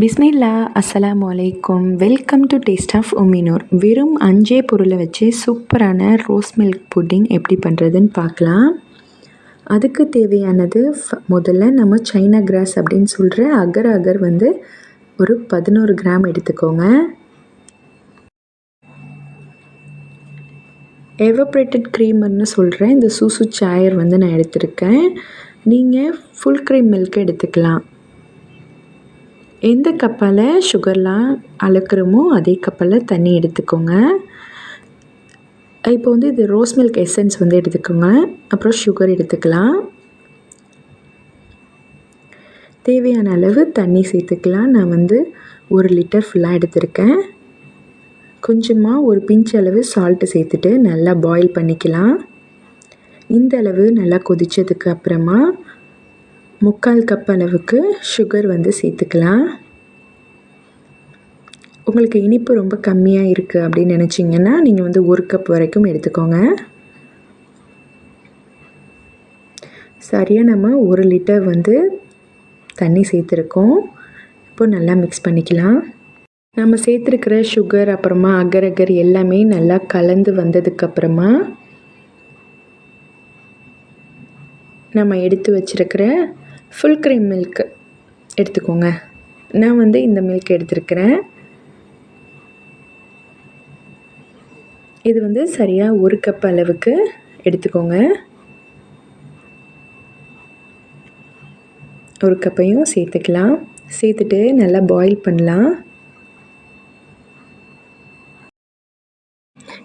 பிஸ்மில்லா அஸ்லாம் அலைக்கும். Welcome to taste of Uminur. வெறும் அஞ்சே பொருளை வச்சு சூப்பரான ரோஸ் மில்க் புட்டிங் எப்படி பண்ணுறதுன்னு பார்க்கலாம். அதுக்கு தேவையானது ஃப- முதல்ல நம்ம சைனா கிராஸ் அப்படின்னு சொல்கிற அகர் அகர் வந்து ஒரு பதினோரு கிராம் எடுத்துக்கோங்க. எவப்ரேட்டட் க்ரீமர்னு சொல்கிறேன் இந்த சூசு சாயர் வந்து நான் எடுத்திருக்கேன். நீங்கள் ஃபுல் க்ரீம் மில்க் எடுத்துக்கலாம். எந்த கப்பால் சுகர்லாம் அளக்குறோமோ அதே கப்பால் தண்ணி எடுத்துக்கோங்க. இப்போ வந்து இது ரோஸ் மில்க் எசன்ஸ் வந்து எடுத்துக்கோங்க. அப்புறம் சுகர் எடுத்துக்கலாம். தேவையான அளவு தண்ணி சேர்த்துக்கலாம். நான் வந்து ஒரு லிட்டர் ஃபுல்லாக எடுத்திருக்கேன். கொஞ்சமாக ஒரு பிஞ்ச் அளவு சால்ட்டு சேர்த்துட்டு நல்லா பாயில் பண்ணிக்கலாம். இந்த அளவு நல்லா கொதித்ததுக்கு அப்புறமா முக்கால் கப் அளவுக்கு சுகர் வந்து சேர்த்துக்கலாம். உங்களுக்கு இனிப்பு ரொம்ப கம்மியாக இருக்குது அப்படின்னு நினச்சிங்கன்னா நீங்கள் வந்து ஒரு கப் வரைக்கும் எடுத்துக்கோங்க. சரியாக நம்ம ஒரு லிட்டர் வந்து தண்ணி சேர்த்துருக்கோம். இப்போ நல்லா மிக்ஸ் பண்ணிக்கலாம். நம்ம சேர்த்துருக்கிற சுகர் அப்புறமா அகர் அகர் எல்லாமே நல்லா கலந்து வந்ததுக்கப்புறமா நம்ம எடுத்து வச்சிருக்கிற ஃபுல் க்ரீம் மில்க் எடுத்துக்கோங்க. நான் வந்து இந்த மில்க் எடுத்திருக்கிறேன். இது வந்து சரியாக ஒரு கப் அளவுக்கு எடுத்துக்கோங்க. ஒரு கப்பையும் சேர்த்துக்கலாம். சேர்த்துட்டு நல்லா பாயில் பண்ணலாம்.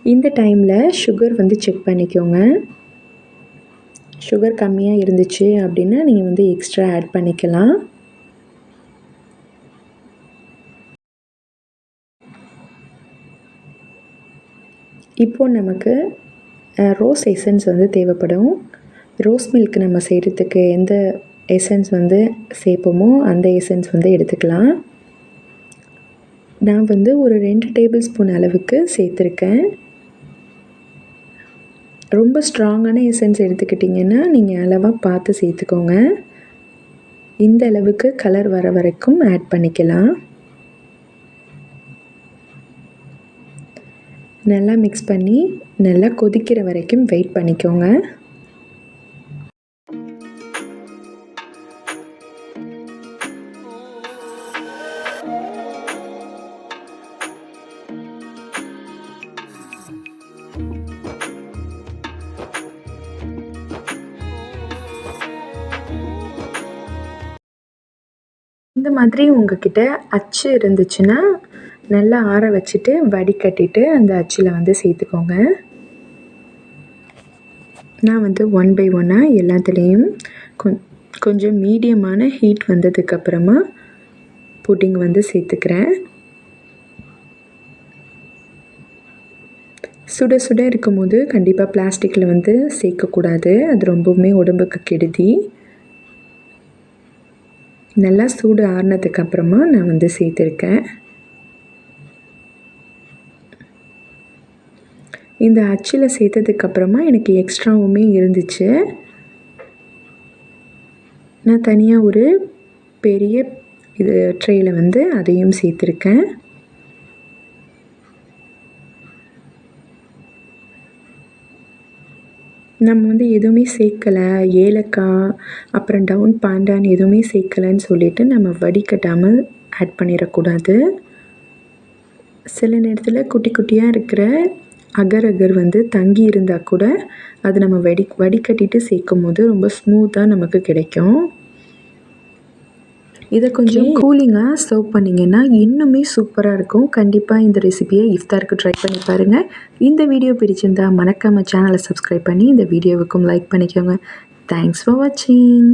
இந்த டைமில் சுகர் வந்து செக் பண்ணிக்கோங்க. சுகர் கம்மியாக இருந்துச்சு அப்படின்னா நீங்கள் வந்து எக்ஸ்ட்ரா ஆட் பண்ணிக்கலாம். இப்போது நமக்கு ரோஸ் எசன்ஸ் வந்து தேவைப்படும். ரோஸ் மில்க் நம்ம செய்கிறதுக்கு எந்த எசன்ஸ் வந்து சேர்ப்போமோ அந்த எசன்ஸ் வந்து எடுத்துக்கலாம். நான் வந்து ஒரு ரெண்டு டேபிள் ஸ்பூன் அளவுக்கு சேர்த்துருக்கேன். ரொம்ப ஸ்ட்ராங்கான எசன்ஸ் எடுத்துக்கிட்டிங்கன்னா நீங்கள் அளவாக பார்த்து சேர்த்துக்கோங்க. இந்த அளவுக்கு கலர் வர வரைக்கும் ஆட் பண்ணிக்கலாம். நல்லா மிக்ஸ் பண்ணி நல்லா கொதிக்கிற வரைக்கும் வெயிட் பண்ணிக்கோங்க. இந்த மாதிரி உங்ககிட்ட அச்சு இருந்துச்சுன்னா நல்லா ஆற வச்சுட்டு வடிகட்டிட்டு அந்த அச்சில் வந்து சேர்த்துக்கோங்க. நான் வந்து ஒன் பை ஒன்னாக எல்லாத்துலேயும் கொ- கொஞ்சம் மீடியமான ஹீட் வந்ததுக்கப்புறமா புட்டிங் வந்து சேர்த்துக்கிறேன். சுட சுட இருக்கும்போது கண்டிப்பாக பிளாஸ்டிக்கில் வந்து சேர்க்கக்கூடாது. அது ரொம்பவுமே உடம்புக்கு கெடுதி. நல்லா சூடு ஆறுனதுக்கு அப்புறமா நான் வந்து சேர்த்துருக்கேன். இந்த அச்சில் சேர்த்ததுக்கப்புறமா எனக்கு எக்ஸ்ட்ராவுமே இருந்துச்சு. நான் தனியாக ஒரு பெரிய இது ட்ரேயில் வந்து அதையும் சேர்த்துருக்கேன். நம்ம வந்து எதுவுமே சேர்க்கலை. ஏலக்காய் அப்புறம் டவுன் பாண்டான் எதுவுமே சேர்க்கலைன்னு சொல்லிட்டு நம்ம வடிகட்டாமல் ஆட் பண்ணிடக்கூடாது. சில நேரத்தில் குட்டி குட்டியாக இருக்கிற அகர் அகர் வந்து தங்கி இருந்தால் கூட அது நம்ம வடி வடிகட்டிட்டு சேர்க்கும் போது ரொம்ப ஸ்மூத்தாக நமக்கு கிடைக்கும். இதை கொஞ்சம் கூலிங்காக சர்வ் பண்ணிங்கன்னா இன்னுமே சூப்பராக இருக்கும். கண்டிப்பாக இந்த ரெசிபியை இஃப்தாருக்கு ட்ரை பண்ணி பாருங்கள் இந்த வீடியோ பிடிச்சிருந்தா மறக்காம சேனலை சப்ஸ்கிரைப் பண்ணி இந்த வீடியோவுக்கும் லைக் பண்ணிக்கோங்க. தேங்க்ஸ் ஃபார் வாட்சிங்